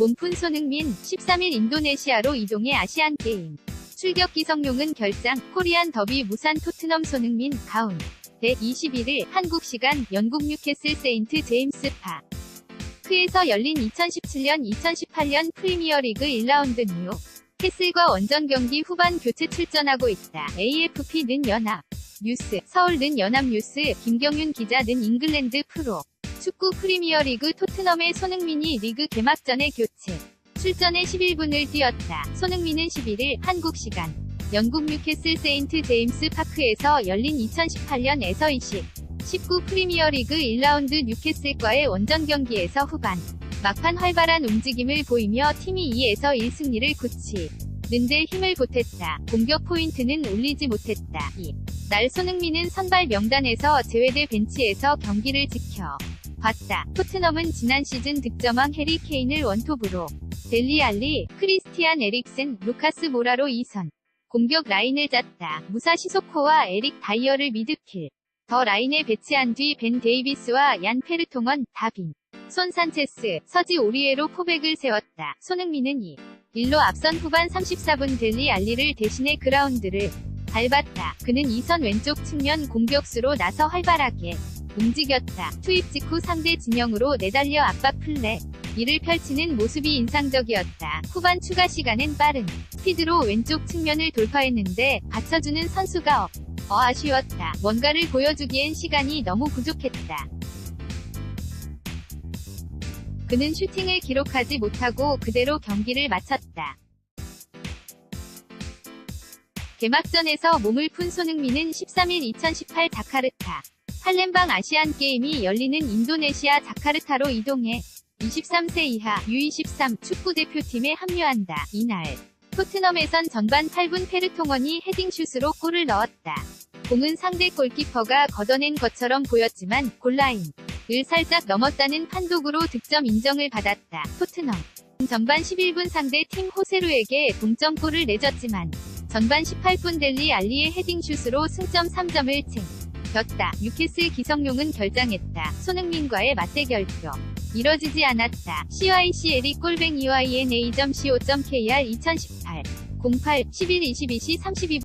몸푼 손흥민 13일 인도네시아로 이동해 아시안 게임. 출격 기성용은 결장 코리안 더비 무산 토트넘 손흥민 가운. 대 21일 한국 시간 영국 뉴캐슬 세인트 제임스 파. 크에서 열린 2017년-2018년 프리미어리그 1라운드 뉴 캐슬과 원정 경기 후반 교체 출전하고 있다. AFP는 연합 뉴스, 서울 는 연합 뉴스, 김경윤 기자 는 잉글랜드 프로 축구 프리미어리그 토트넘의 손흥민이 리그 개막 전에 교체 출전에 11분을 뛰었다. 손흥민은 11일 한국 시간 영국 뉴캐슬 세인트 제임스 파크에서 열린 2018년 에서 20, 19 프리미어리그 1라운드 뉴캐슬과의 원정 경기에서 후반 막판 활발한 움직임을 보이며 팀이 2에서 1승리를 굳히는데 힘을 보탰다. 공격 포인트는 올리지 못했다. 2. 날 손흥민은 선발 명단에서 제외돼 벤치에서 경기를 지켜 봤다. 토트넘은 지난 시즌 득점왕 해리 케인을 원톱으로 델리 알리, 크리스티안 에릭슨, 루카스 모라로 2선 공격 라인을 짰다. 무사 시소코와 에릭 다이어를 미드킬 더 라인에 배치한 뒤 벤 데이비스와 얀 페르통원, 다빈, 손 산체스, 서지 오리에로 포백을 세웠다. 손흥민은 2. 1로 앞선 후반 34분 델리 알리를 대신해 그라운드를 밟았다. 그는 2선 왼쪽 측면 공격수로 나서 활발하게 움직였다. 투입 직후 상대 진영으로 내달려 압박 플레. 이를 펼치는 모습이 인상적이었다. 후반 추가 시간은 빠른 스피드로 왼쪽 측면을 돌파했는데 받쳐주는 선수가 없. 어 아쉬웠다. 뭔가를 보여주기엔 시간이 너무 부족했다. 그는 슈팅을 기록하지 못하고 그대로 경기를 마쳤다. 개막전에서 몸을 푼 손흥민은 13일 2018 자카르타 팔렘방 아시안 게임이 열리는 인도네시아 자카르타로 이동해 23세 이하 U23 축구 대표팀에 합류한다. 이날 토트넘에선 전반 8분 페르통원이 헤딩슛으로 골을 넣었다. 공은 상대 골키퍼가 걷어낸 것처럼 보였지만 골라인을 살짝 넘었다는 판독으로 득점 인정을 받았다. 토트넘 전반 11분 상대 팀 호세루에게 동점골을 내줬지만 전반 18분 델리 알리의 헤딩슛으로 승점 3점을 챙 겼다. 뉴캐슬 기성용은 결장했다. 손흥민과의 맞대결표 이뤄지지 않았다. CYCL이 꼴뱅 EYNA.co.kr 2018 08 11 22시 32분